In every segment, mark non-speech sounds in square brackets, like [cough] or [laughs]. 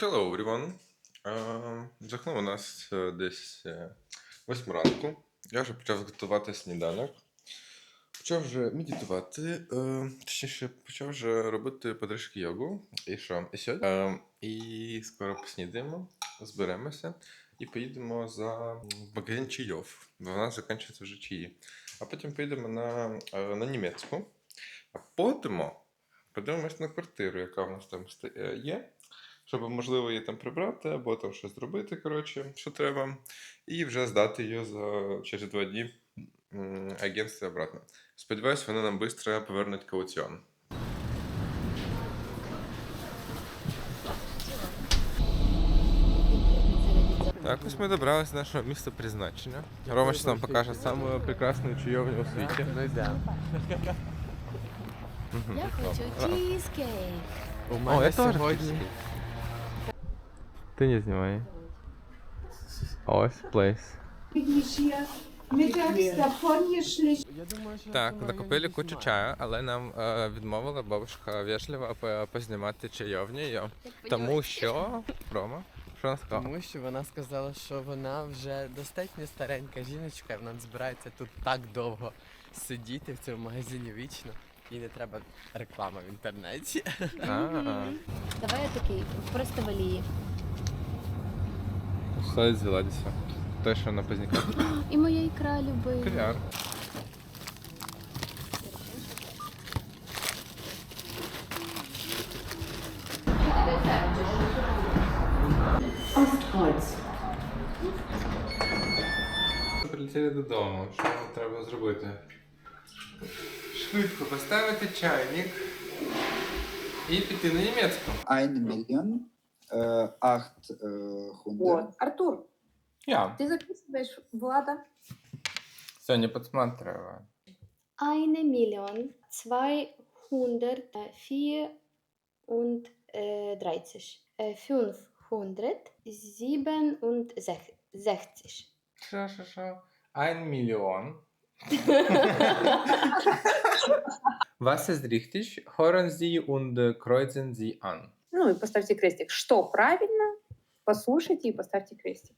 Hello, everyone. Е, Жахнув у нас е, десь е, 8 ранку. Я вже почав готувати сніданок. Почав вже медитувати, е, точніше, почав вже робити подрижки йогу. І що? І сьогодні. Е, і скоро поснідаємо, зберемося і поїдемо за м, магазин чайов. Бо в нас закінчується вже чаї. А потім поїдемо на, е, на німецьку. А потім подивимось на квартиру, яка в нас там е, є щоб можливо її там прибрати або там щось зробити, коротше, що треба, і вже здати її за через два дні агентстві обратно. Сподіваюсь, вони нам швидко повернуть кауціон. Так, ось ми добралися до нашого місця призначення. Рома зараз нам покаже саму прекрасну чайовню у світі. Ну. Я хочу чизкейк. У О, мене я теж сьогодні. Ти не знімай. Ось плейс. Так, накупили кучу чаю, але нам е, відмовила бабушка вежливо познімати чайовню. її. Тому що. Рома, що вона сказала? Тому що вона сказала, що вона вже достатньо старенька жіночка, і вона не збирається тут так довго сидіти в цьому магазині вічно. І не треба реклама в інтернеті. Давай я такий, просто валії. Що зіладися? Те, що на поздняках. І моя ікра любила. Кав'яр. Ostkreuz. Прилетіли додому. Що нам треба зробити? Швидко поставити чайник і піти на німецьку. Eine Million, äh, acht äh, Hunde. Вот. Артур, Я. ты записываешь Влада? Сьогодні підсматриваю. Eine Million, zweihundert, äh, vier und äh, dreißig. Äh, fünfhundert, siebenundsechzig. Що, що, що? Ein мільйон. [laughs] Was ist richtig? Hören Sie und kreuzen Sie an. Ну и поставьте крестик. Что правильно? Послушайте и поставьте крестик.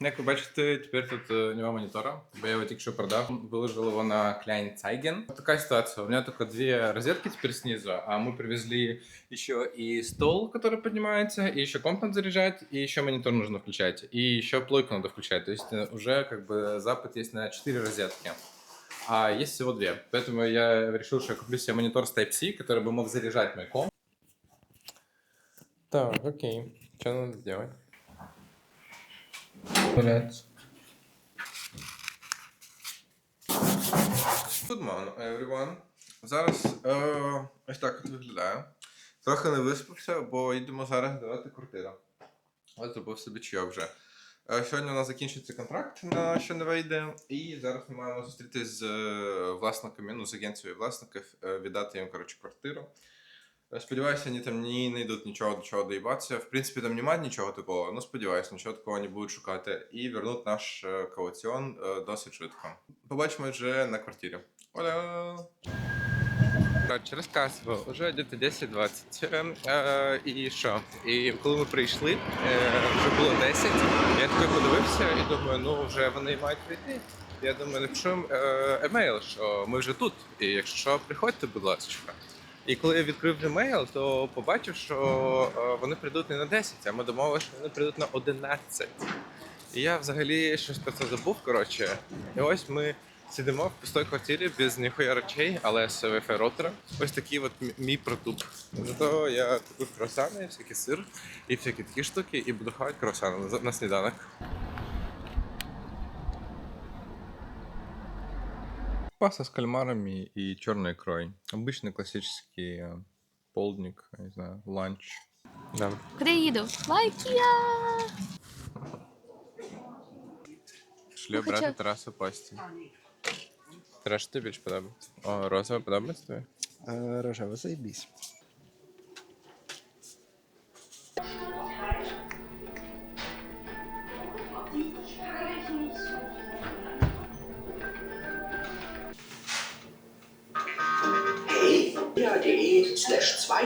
Як ви бачите, тепер тут нема монітора, бо я його тільки що продав. Виложил его на Kleinzeigen. Вот такая ситуация. У меня только две розетки теперь снизу, а мы привезли еще и стол, который поднимается, и еще комп надо заряжать, и еще монитор нужно включать, и еще плойку надо включать. То есть уже как бы запад есть на 4 розетки. А есть всего две. Поэтому я решил, что я куплю себе монитор с Type-C, который бы мог заряжать мой комп. Так, окей. Что надо сделать? Блять. Good morning, everyone. Зараз е, ось так от виглядає. Трохи не виспався, бо їдемо зараз давати квартиру. Ось зробив собі чайок вже. Е, сьогодні у нас закінчується контракт на що не вийде, і зараз ми маємо зустрітися з е, власниками, ну, з агенцією власників, е, віддати їм коротше, квартиру. Сподіваюся, вони там не знайдуть нічого до чого доїбатися. В принципі, там немає нічого такого, ну сподіваюся, нічого такого не будуть шукати. І вернуть наш е, кауціон е, досить швидко. Побачимо вже на квартирі. Оля! Коротше, розказував, вже десь 10-20. Е, і що? І коли ми прийшли, е, вже було 10. Я такий подивився і думаю, ну вже вони мають прийти. Я думаю, напишу е, емейл, що ми вже тут. І якщо що, приходьте, будь ласка. І коли я відкрив емейл, то побачив, що е, вони прийдуть не на 10, а ми домовилися, що вони прийдуть на 11. І я взагалі щось про це забув, коротше. І ось ми сидимо в пустій квартирі без ніхуя речей, але з Wi-Fi роутера. Ось такий от мій- продукт. Зато я купив круасани, всякий сир і всякі такі штуки, і буду хавати круасани на сніданок. Паста с кальмарами и черной икрой. Обычный классический э, полдник, я не знаю, ланч. Да. Куди я їду? Лайкія! Шли Ну, хоча- обрати терасу пасті. Тарас, що тобі більше подобається? О, розове подобається тобі? Äh, Рожево, заебись. sr.de/slash 2